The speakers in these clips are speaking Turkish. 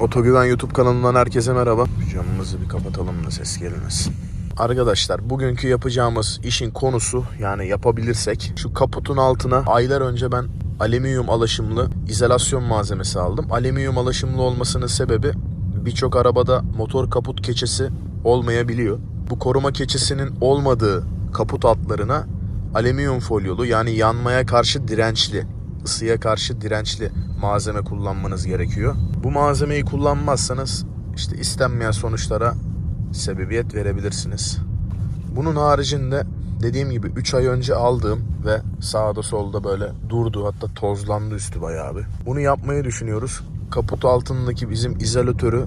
Otogüven YouTube kanalından herkese merhaba. Camımızı bir kapatalım da ses gelmesin. Arkadaşlar bugünkü yapacağımız işin konusu yani yapabilirsek şu kaputun altına aylar önce ben alüminyum alaşımlı izolasyon malzemesi aldım. Alüminyum alaşımlı olmasının sebebi birçok arabada motor kaput keçesi olmayabiliyor. Bu koruma keçesinin olmadığı kaput altlarına alüminyum folyolu yani yanmaya karşı dirençli, ısıya karşı dirençli malzeme kullanmanız gerekiyor. Bu malzemeyi kullanmazsanız işte istenmeyen sonuçlara sebebiyet verebilirsiniz. Bunun haricinde dediğim gibi 3 ay önce aldığım ve sağda solda böyle durdu hatta tozlandı üstü bayağı bir. Bunu yapmayı düşünüyoruz. Kaput altındaki bizim izolatörü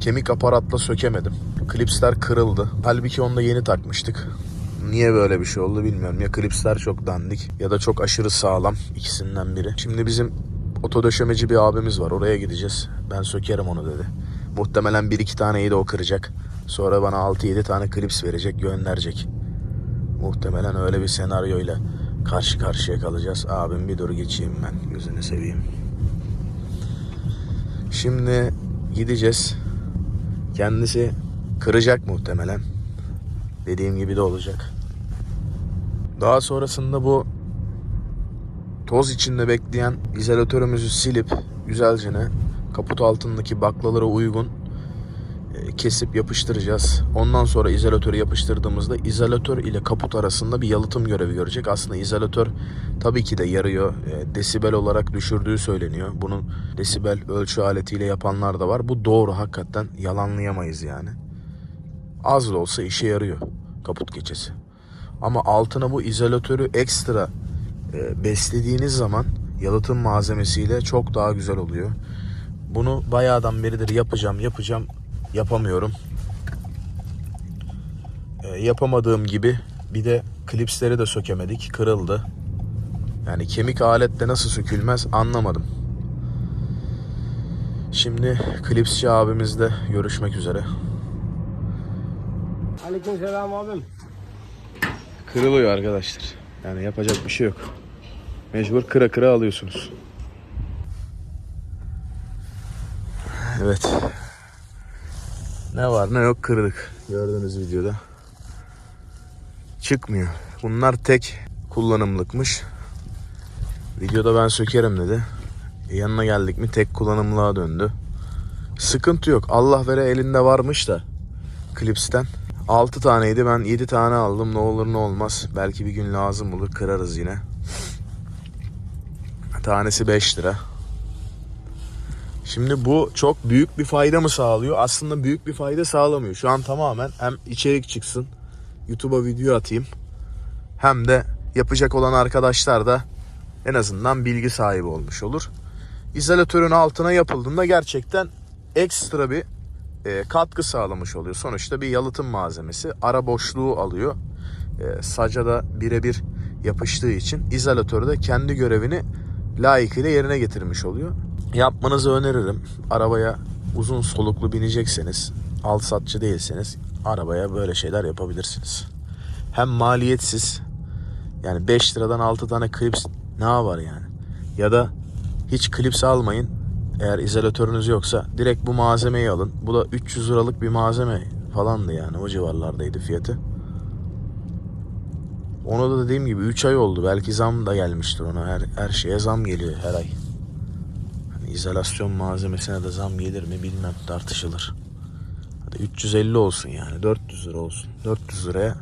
kemik aparatla sökemedim. Klipsler kırıldı. Halbuki onu da yeni takmıştık. Niye böyle bir şey oldu bilmiyorum. Ya klipsler çok dandik ya da çok aşırı sağlam. ikisinden biri. Şimdi bizim otodöşemeci bir abimiz var. Oraya gideceğiz. Ben sökerim onu dedi. Muhtemelen bir iki taneyi de o kıracak. Sonra bana 6-7 tane klips verecek, gönderecek. Muhtemelen öyle bir senaryoyla karşı karşıya kalacağız. Abim bir dur geçeyim ben. Gözünü seveyim. Şimdi gideceğiz. Kendisi kıracak muhtemelen. Dediğim gibi de olacak. Daha sonrasında bu toz içinde bekleyen izolatörümüzü silip güzelce kaput altındaki baklalara uygun e, kesip yapıştıracağız. Ondan sonra izolatörü yapıştırdığımızda izolatör ile kaput arasında bir yalıtım görevi görecek. Aslında izolatör tabii ki de yarıyor. E, Desibel olarak düşürdüğü söyleniyor. Bunun desibel ölçü aletiyle yapanlar da var. Bu doğru hakikaten yalanlayamayız yani. Az da olsa işe yarıyor kaput keçesi. Ama altına bu izolatörü ekstra e, beslediğiniz zaman yalıtım malzemesiyle çok daha güzel oluyor. Bunu bayağıdan beridir yapacağım yapacağım yapamıyorum. E, yapamadığım gibi bir de klipsleri de sökemedik kırıldı. Yani kemik aletle nasıl sökülmez anlamadım. Şimdi klipsçi abimizle görüşmek üzere. Aleykümselam abim. Kırılıyor arkadaşlar. Yani yapacak bir şey yok. Mecbur kıra kıra alıyorsunuz. Evet. Ne var ne yok kırdık. Gördüğünüz videoda. Çıkmıyor. Bunlar tek kullanımlıkmış. Videoda ben sökerim dedi. Yanına geldik mi tek kullanımlığa döndü. Sıkıntı yok. Allah vere elinde varmış da klipsten. 6 taneydi ben 7 tane aldım ne olur ne olmaz. Belki bir gün lazım olur kırarız yine. Tanesi 5 lira. Şimdi bu çok büyük bir fayda mı sağlıyor? Aslında büyük bir fayda sağlamıyor. Şu an tamamen hem içerik çıksın, YouTube'a video atayım. Hem de yapacak olan arkadaşlar da en azından bilgi sahibi olmuş olur. İzolatörün altına yapıldığında gerçekten ekstra bir e, katkı sağlamış oluyor. Sonuçta bir yalıtım malzemesi. Ara boşluğu alıyor. E, saca da birebir yapıştığı için izolatör de kendi görevini layıkıyla yerine getirmiş oluyor. Yapmanızı öneririm. Arabaya uzun soluklu binecekseniz, alt satçı değilseniz arabaya böyle şeyler yapabilirsiniz. Hem maliyetsiz yani 5 liradan 6 tane klips ne var yani? Ya da hiç klips almayın. Eğer izolatörünüz yoksa direkt bu malzemeyi alın. Bu da 300 liralık bir malzeme falandı yani o civarlardaydı fiyatı. Ona da dediğim gibi 3 ay oldu. Belki zam da gelmiştir ona. Her, her şeye zam geliyor her ay. Hani izolasyon malzemesine de zam gelir mi bilmem tartışılır. Hadi 350 olsun yani 400 lira olsun. 400 liraya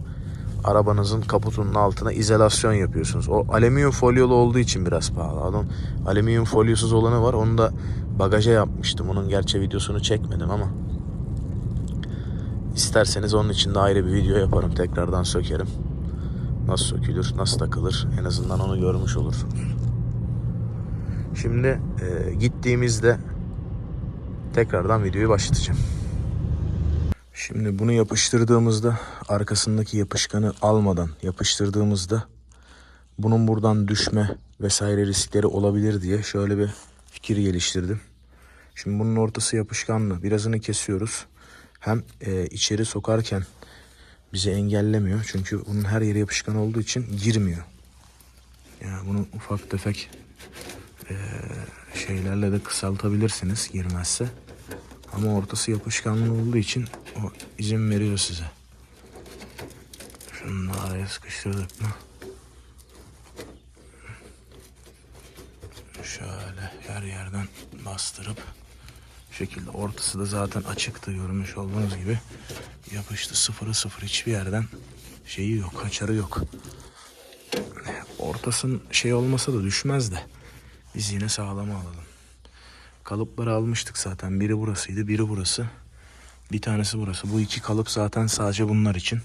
arabanızın kaputunun altına izolasyon yapıyorsunuz. O alüminyum folyolu olduğu için biraz pahalı. Adam alüminyum folyosuz olanı var. Onu da bagaja yapmıştım. Onun gerçi videosunu çekmedim ama isterseniz onun için de ayrı bir video yaparım. Tekrardan sökerim. Nasıl sökülür, nasıl takılır en azından onu görmüş olursunuz. Şimdi e, gittiğimizde tekrardan videoyu başlatacağım. Şimdi bunu yapıştırdığımızda arkasındaki yapışkanı almadan yapıştırdığımızda bunun buradan düşme vesaire riskleri olabilir diye şöyle bir fikir geliştirdim. Şimdi bunun ortası yapışkanlı. Birazını kesiyoruz. Hem e, içeri sokarken bizi engellemiyor. Çünkü bunun her yeri yapışkan olduğu için girmiyor. Yani bunu ufak tefek e, şeylerle de kısaltabilirsiniz girmezse. Ama ortası yapışkanlı olduğu için o izin veriyor size. Şunu da araya sıkıştırdık mı? Şöyle her yerden bastırıp şekilde ortası da zaten açıktı görmüş olduğunuz gibi yapıştı sıfırı sıfır hiçbir yerden şeyi yok kaçarı yok. Ortasın şey olmasa da düşmez de biz yine sağlama alalım. Kalıpları almıştık zaten biri burasıydı biri burası. Bir tanesi burası. Bu iki kalıp zaten sadece bunlar için.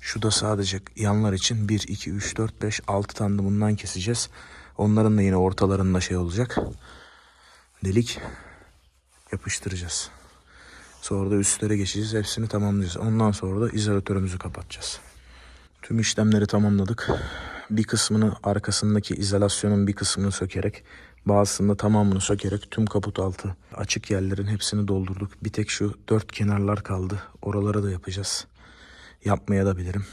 Şu da sadece yanlar için 1, 2, 3, 4, 5, 6 tane de bundan keseceğiz. Onların da yine ortalarında şey olacak. Delik yapıştıracağız. Sonra da üstlere geçeceğiz. Hepsini tamamlayacağız. Ondan sonra da izolatörümüzü kapatacağız. Tüm işlemleri tamamladık. Bir kısmını arkasındaki izolasyonun bir kısmını sökerek bazısında tamamını sökerek tüm kaput altı açık yerlerin hepsini doldurduk. Bir tek şu dört kenarlar kaldı. Oraları da yapacağız. Yapmaya da bilirim.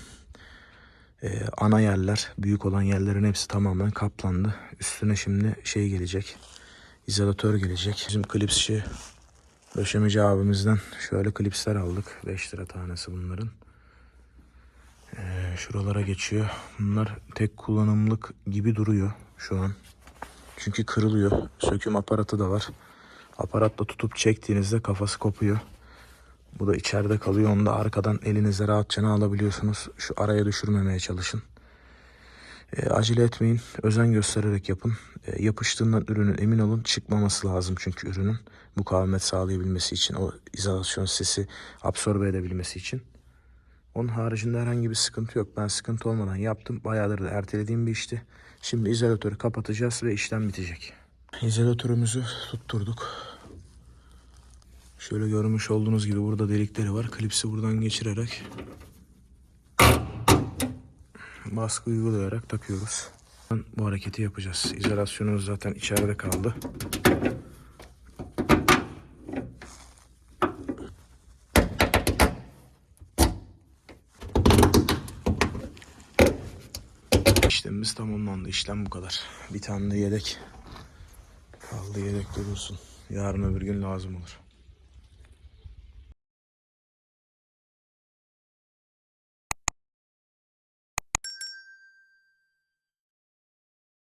Ee, ana yerler, büyük olan yerlerin hepsi tamamen kaplandı. Üstüne şimdi şey gelecek. İzolatör gelecek. Bizim klipsçi döşemeci abimizden şöyle klipsler aldık. 5 lira tanesi bunların. Ee, şuralara geçiyor. Bunlar tek kullanımlık gibi duruyor şu an. Çünkü kırılıyor. Söküm aparatı da var. Aparatla tutup çektiğinizde kafası kopuyor. Bu da içeride kalıyor. Onu da arkadan elinizle rahatça alabiliyorsunuz. Şu araya düşürmemeye çalışın. E, acele etmeyin. Özen göstererek yapın. E, yapıştığından ürünün emin olun. Çıkmaması lazım çünkü ürünün. Mukavemet sağlayabilmesi için. O izolasyon sesi absorbe edebilmesi için. Onun haricinde herhangi bir sıkıntı yok. Ben sıkıntı olmadan yaptım. Bayağıdır da ertelediğim bir işti. Şimdi izolatörü kapatacağız ve işlem bitecek. İzolatörümüzü tutturduk. Şöyle görmüş olduğunuz gibi burada delikleri var. Klipsi buradan geçirerek baskı uygulayarak takıyoruz. Bu hareketi yapacağız. İzolasyonumuz zaten içeride kaldı. İşlemimiz tamamlandı. İşlem bu kadar. Bir tane de yedek kaldı. Yedek durursun. Yarın öbür gün lazım olur.